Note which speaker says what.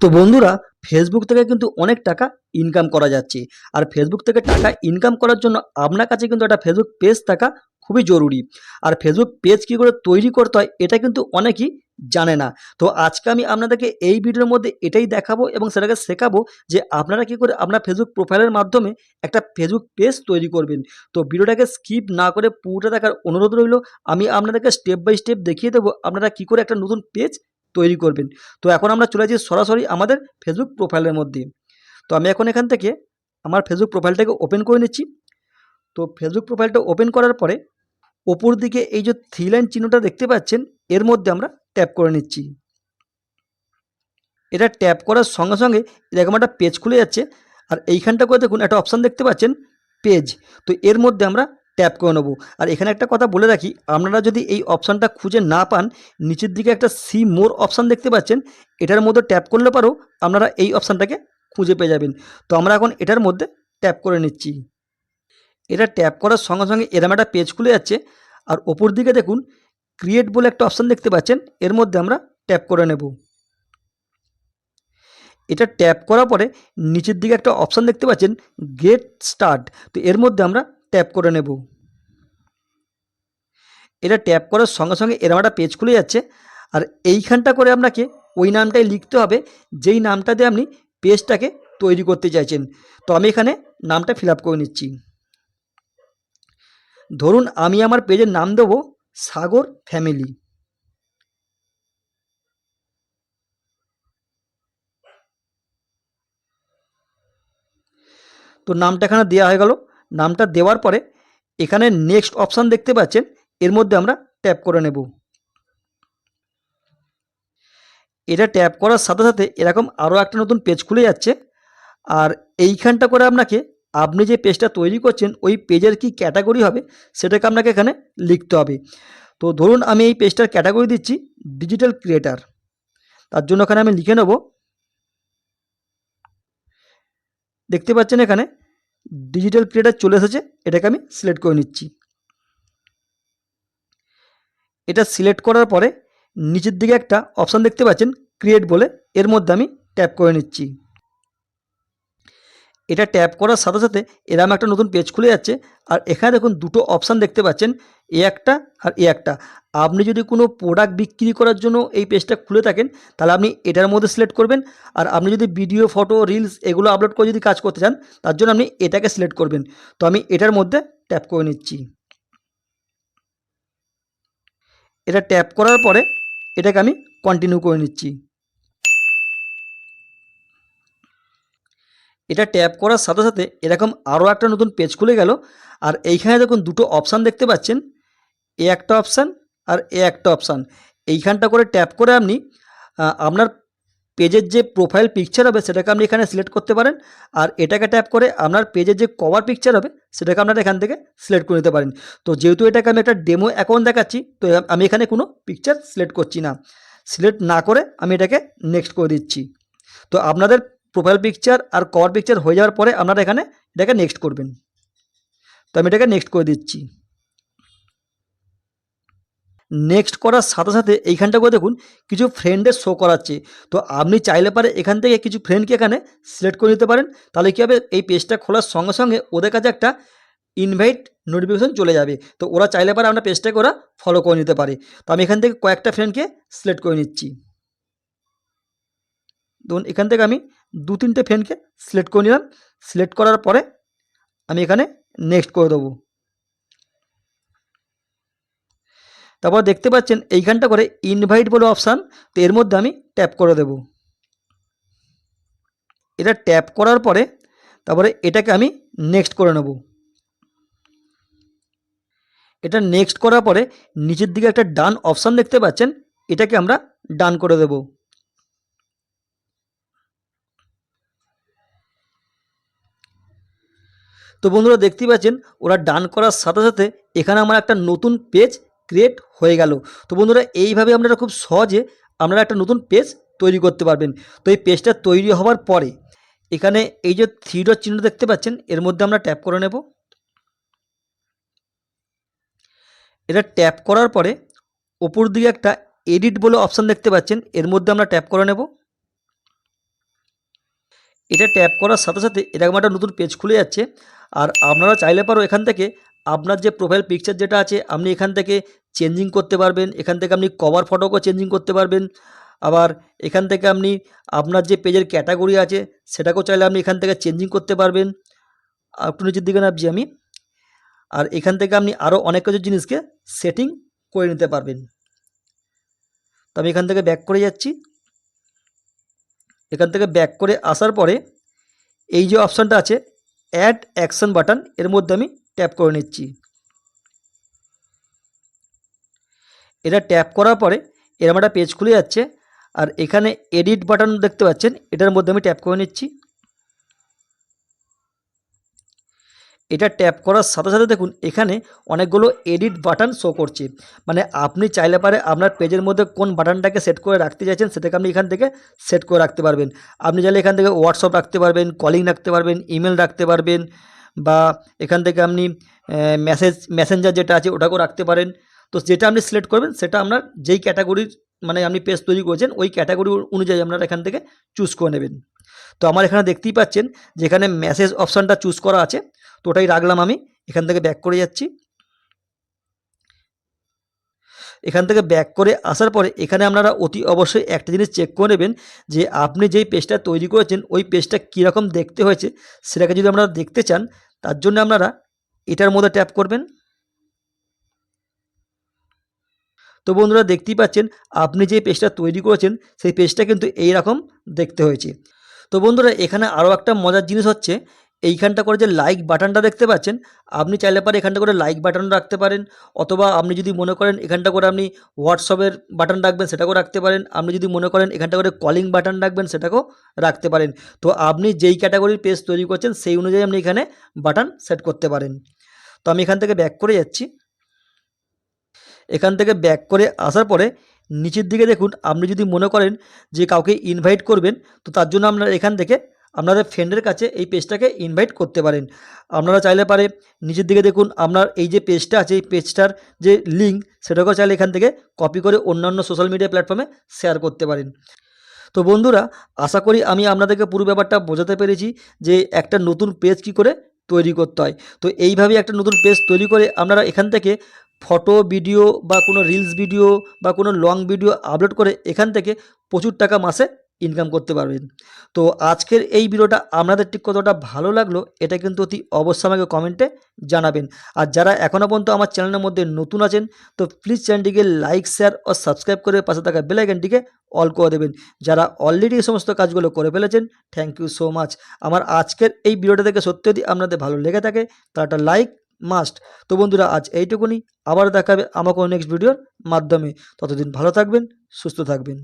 Speaker 1: তো বন্ধুরা ফেসবুক থেকে কিন্তু অনেক টাকা ইনকাম করা যাচ্ছে। আর ফেসবুক থেকে টাকা ইনকাম করার জন্য আপনার কাছে কিন্তু একটা ফেসবুক পেজ থাকা খুবই জরুরি। আর ফেসবুক পেজ কী করে তৈরি করতে হয়, এটা কিন্তু অনেকেই জানে না। তো আজকে আমি আপনাদেরকে এই ভিডিওর মধ্যে এটাই দেখাবো এবং সেটাকে শেখাবো যে আপনারা কী করে আপনার ফেসবুক প্রোফাইলের মাধ্যমে একটা ফেসবুক পেজ তৈরি করবেন। তো ভিডিওটাকে স্কিপ না করে পুরোটা দেখার অনুরোধ রইল, আমি আপনাদেরকে স্টেপ বাই স্টেপ দেখিয়ে দেবো আপনারা কী করে একটা নতুন পেজ তৈরি করবেন। তো এখন আমরা চলে যাই সরাসরি আমাদের ফেসবুক প্রোফাইলের মধ্যে। তো আমি এখন এখান থেকে আমার ফেসবুক প্রোফাইলটাকে ওপেন করে নিচ্ছি। তো ফেসবুক প্রোফাইলটা ওপেন করার পরে ওপর দিকে এই যে থ্রি লাইন চিহ্নটা দেখতে পাচ্ছেন, এর মধ্যে আমরা ট্যাপ করে নিচ্ছি। এটা ট্যাপ করার সঙ্গে সঙ্গে এরকম একটা পেজ খুলে যাচ্ছে। আর এইখানটা করে দেখুন, একটা অপশান দেখতে পাচ্ছেন পেজ তো এর মধ্যে আমরা ট্যাপ করে নেব। আর এখানে একটা কথা বলে রাখি, আপনারা যদি এই অপশানটা খুঁজে না পান, নিচের দিকে একটা সি মোর অপশান দেখতে পাচ্ছেন, এটার মধ্যে ট্যাপ করলে পারেও আপনারা এই অপশানটাকে খুঁজে পেয়ে যাবেন। তো আমরা এখন এটার মধ্যে ট্যাপ করে নিচ্ছি। এটা ট্যাপ করার সঙ্গে সঙ্গে এরম একটা পেজ খুলে যাচ্ছে, আর ওপর দিকে দেখুন, ক্রিয়েট বলে একটা অপশান দেখতে পাচ্ছেন, এর মধ্যে আমরা ট্যাপ করে নেব। এটা ট্যাপ করার পরে নিচের দিকে একটা অপশান দেখতে পাচ্ছেন, গেট স্টার্ট, তো এর মধ্যে আমরা ট্যাপ করে নেব। এটা ট্যাপ করার সঙ্গে সঙ্গে এরম একটা পেজ খুলে যাচ্ছে। আর এইখানটা করে আপনাকে ওই নামটাই লিখতে হবে, যেই নামটা দিয়ে আপনি পেজটাকে তৈরি করতে চাইছেন। তো আমি এখানে নামটা ফিল করে নিচ্ছি। ধরুন আমি আমার পেজের নাম দেবো সাগর ফ্যামিলি তো নামটা এখানে দেওয়া হয়ে গেল। নামটা দেওয়ার পরে এখানে নেক্সট অপশান দেখতে পাচ্ছেন। এর মধ্যে আমরা ট্যাপ করে নেব। এটা ট্যাপ করার সাথে সাথে এরকম আরও একটা নতুন পেজ খুলে যাচ্ছে। আর এইখানটা করে আপনাকে আপনি যে পেজটা তৈরি করছেন, ওই পেজের কি ক্যাটাগরি হবে, সেটাকে আপনাকে এখানে লিখতে হবে। তো ধরুন আমি এই পেজটার ক্যাটাগরি দিচ্ছি ডিজিটাল ক্রিয়েটার তার জন্য এখানে আমি লিখে নেব। দেখতে পাচ্ছেন এখানে ডিজিটাল ক্রিয়েটার চলে এসেছে, এটাকে আমি সিলেক্ট করে নিচ্ছি। এটা সিলেক্ট করার পরে নিচের দিকে একটা অপশান দেখতে পাচ্ছেন ক্রিয়েট বলে, এর মধ্যে আমি ট্যাপ করে নিচ্ছি। এটা ট্যাপ করার সাথে সাথে এরম একটা নতুন পেজ খুলে যাচ্ছে, আর এখানে দেখুন দুটো অপশান দেখতে পাচ্ছেন এ একটা আর এ একটা। আপনি যদি কোনো প্রোডাক্ট বিক্রি করার জন্য এই পেজটা খুলে থাকেন, তাহলে আপনি এটার মধ্যে সিলেক্ট করবেন। আর আপনি যদি ভিডিও ফটো রিলস এগুলো আপলোড করে যদি কাজ করতে চান, তার জন্য আপনি এটাকে সিলেক্ট করবেন। তো আমি এটার মধ্যে ট্যাপ করে নিচ্ছি। এটা ট্যাপ করার পরে এটাকে আমি কন্টিনিউ করে নিচ্ছি। এটা ট্যাপ করার সাথে সাথে এরকম আরও একটা নতুন পেজ খুলে গেল। আর এইখানে দেখুন দুটো অপশান দেখতে পাচ্ছেন। এ একটা অপশান আর এ একটা অপশান এইখানটা করে ট্যাপ করে আপনি আপনার পেজের যে প্রোফাইল পিকচার হবে সেটাকে আপনি এখানে সিলেক্ট করতে পারেন। আর এটাকে ট্যাপ করে আপনার পেজের যে কভার পিকচার হবে সেটাকে আপনারা এখান থেকে সিলেক্ট করে নিতে পারেন। তো যেহেতু এটাকে আমি একটা ডেমো অ্যাকাউন্ট দেখাচ্ছি, তো আমি এখানে কোনো পিকচার সিলেক্ট করছি না। সিলেক্ট না করে আমি এটাকে নেক্সট করে দিচ্ছি। তো আপনাদের প্রোফাইল পিকচার আর কভার পিকচার হয়ে যাওয়ার পরে আপনারা এখানে এটাকে নেক্সট করবেন। তো আমি এটাকে নেক্সট করে দিচ্ছি। নেক্সট করার সাথে সাথে এইখানটা করে দেখুন, কিছু ফ্রেন্ডের শো করাচ্ছে। তো আপনি চাইলে পারে এখান থেকে কিছু ফ্রেন্ডকে এখানে সিলেক্ট করে নিতে পারেন। তাহলে কী হবে? এই পেজটা খোলার সঙ্গে সঙ্গে ওদের কাছে একটা ইনভাইট নোটিফিকেশন চলে যাবে। তো ওরা চাইলে পারে আপনার পেজটাকে ওরা ফলো করে নিতে পারে। তো আমি এখান থেকে কয়েকটা ফ্রেন্ডকে সিলেক্ট করে নিচ্ছি। ধরুন এখান থেকে আমি দু তিনটে ফ্রেন্ডকে সিলেক্ট করে নিলাম। সিলেক্ট করার পরে আমি এখানে নেক্সট করে দেবো। তারপর দেখতে পাচ্ছেন এইখানটা করে ইনভাইট বলে অপশান তো এর মধ্যে আমি ট্যাপ করে দেব। এটা ট্যাপ করার পরে তারপরে এটাকে আমি নেক্সট করে নেব। এটা নেক্সট করার পরে নিচের দিকে একটা ডান অপশান দেখতে পাচ্ছেন, এটাকে আমরা ডান করে দেব। তো বন্ধুরা দেখতেই পাচ্ছেন, ওরা ডান করার সাথে সাথে এখানে আমার একটা নতুন পেজ ক্রিয়েট হয়ে গেল। তো বন্ধুরা, এইভাবে আপনারা খুব সহজে আপনারা একটা নতুন পেজ তৈরি করতে পারবেন। তো এই পেজটা তৈরি হওয়ার পরে, এখানে এই যে থ্রি ডট চিহ্ন দেখতে পাচ্ছেন, এর মধ্যে আমরা ট্যাপ করে নেব। এটা ট্যাপ করার পরে, ওপর দিকে একটা এডিট বলে অপশান দেখতে পাচ্ছেন, এর মধ্যে আমরা ট্যাপ করে নেব। এটা ট্যাপ করার সাথে সাথে এরকম একটা নতুন পেজ খুলে যাচ্ছে। আর আপনারা চাইলে পারো এখান থেকে আপনার যে প্রোফাইল পিকচার যেটা আছে, আপনি এখান থেকে চেঞ্জিং করতে পারবেন, এখান থেকে আপনি কভার ফটোকেও চেঞ্জিং করতে পারবেন। আবার এখান থেকে আপনি আপনার যে পেজের ক্যাটাগরি আছে, সেটাকেও চাইলে আপনি এখান থেকে চেঞ্জিং করতে পারবেন। একটু নিচের দিকে নামছি আমি। আর এখান থেকে আপনি আরও অনেক কিছু জিনিসকে সেটিং করে নিতে পারবেন। তো আমি এখান থেকে ব্যাক করে যাচ্ছি। এখান থেকে ব্যাক করে আসার পরে এই যে অপশানটা আছে অ্যাড অ্যাকশন বাটন এর মধ্যে আমি ট্যাপ করে নিচ্ছি। এটা ট্যাপ করার পরে এরম একটা পেজ খুলে যাচ্ছে আর এখানে এডিট বাটন দেখতে পাচ্ছেন, এটার মধ্যে আমি ট্যাপ করে নিচ্ছি। এটা ট্যাপ করার সাথে সাথে দেখুন, এখানে অনেকগুলো এডিট বাটন শো করছে। মানে আপনি চাইলে পারে আপনার পেজের মধ্যে কোন বাটনটাকে সেট করে রাখতে চাইছেন, সেটাকে আপনি এখান থেকে সেট করে রাখতে পারবেন। আপনি চাইলে এখান থেকে হোয়াটসঅ্যাপ রাখতে পারবেন কলিং রাখতে পারবেন ইমেল রাখতে পারবেন। বা এখান থেকে আপনি মেসেজ মেসেঞ্জার যেটা আছে ওটাকেও রাখতে পারেন। তো যেটা আপনি সিলেক্ট করবেন, সেটা আপনার যেই ক্যাটাগরির মানে আপনি পেজ তৈরি করেছেন, ওই ক্যাটাগরি অনুযায়ী আপনারা এখান থেকে চুজ করে নেবেন। তো আমার এখানে দেখতেই পাচ্ছেন যেখানে মেসেজ অপশানটা চুজ করা আছে। তো ওটাই রাখলাম আমি, এখান থেকে ব্যাক করে যাচ্ছি। এখান থেকে ব্যাক করে আসার পরে এখানে আপনারা অতি অবশ্যই একটা জিনিস চেক করে নেবেন যে আপনি যেই পেজটা তৈরি করেছেন, ওই পেজটা কীরকম দেখতে হয়েছে, সেটাকে যদি আপনারা দেখতে চান তার জন্য আপনারা এটার মধ্যে ট্যাপ করবেন। তো বন্ধুরা দেখতেই পাচ্ছেন, আপনি যে পেজটা তৈরি করেছেন, সেই পেজটা কিন্তু এই রকম দেখতে হয়েছে। তো বন্ধুরা, এখানে আরও একটা মজার জিনিস হচ্ছে এইখানটা করে যে লাইক বাটনটা দেখতে পাচ্ছেন, আপনি চাইলে পারে এখানটা করে লাইক বাটন রাখতে পারেন, অথবা আপনি যদি মনে করেন এখানটা করে আপনি হোয়াটসঅ্যাপের বাটন রাখবেন, সেটাকেও রাখতে পারেন, আপনি যদি মনে করেন এখানটা করে কলিং বাটন রাখবেন, সেটাকেও রাখতে পারেন। তো আপনি যেই ক্যাটাগরির পেজ তৈরি করছেন, সেই অনুযায়ী আপনি এখানে বাটন সেট করতে পারেন। তো আমি এখান থেকে ব্যাক করে যাচ্ছি। এখান থেকে ব্যাক করে আসার পরে নিচের দিকে দেখুন, আপনি যদি মনে করেন যে কাউকে ইনভাইট করবেন, তো তার জন্য আপনারা এখান থেকে আপনাদের ফ্রেন্ডের কাছে এই পেজটাকে ইনভাইট করতে পারেন। আপনারা চাইলে পারে নিচের দিকে দেখুন, আপনার এই যে পেজটা আছে, এই পেজটার যে লিঙ্ক সেটাকেও চাইলে এখান থেকে কপি করে অন্যান্য সোশ্যাল মিডিয়া প্ল্যাটফর্মে শেয়ার করতে পারেন। তো বন্ধুরা, আশা করি আমি আপনাদেরকে পুরো ব্যাপারটা বোঝাতে পেরেছি যে একটা নতুন পেজ কি করে তৈরি করতে হয়। তো এইভাবেই একটা নতুন পেজ তৈরি করে আপনারা এখান থেকে ফটো ভিডিও বা কোনো রিলস ভিডিও বা কোনো লং ভিডিও আপলোড করে এখান থেকে প্রচুর টাকা মাসে ইনকাম করতে পারবেন। তো আজকের এই ভিডিওটা আপনাদের ঠিক কতটা ভালো লাগল, এটা কিন্তু অতি অবশ্যই আমাকে কমেন্টে জানাবেন। আর যারা এখনও পর্যন্ত আমার চ্যানেলের মধ্যে নতুন আছেন, তো প্লিজ চ্যানেলটিকে লাইক শেয়ার ও সাবস্ক্রাইব করে পাশে থাকা বেলাইকানটিকে অল করে দেবেন। যারা অলরেডি এই সমস্ত কাজগুলো করে ফেলেছেন থ্যাংক ইউ সো মাচ আমার আজকের এই ভিডিওটা থেকে সত্যি যদি আপনাদের ভালো লেগে থাকে, তাহলে একটা লাইক মাস্ট তো বন্ধুরা, আজ এইটুকুনি। আবার দেখাবে আমাকে নেক্সট ভিডিওর মাধ্যমে। ততদিন ভালো থাকবেন, সুস্থ থাকবেন।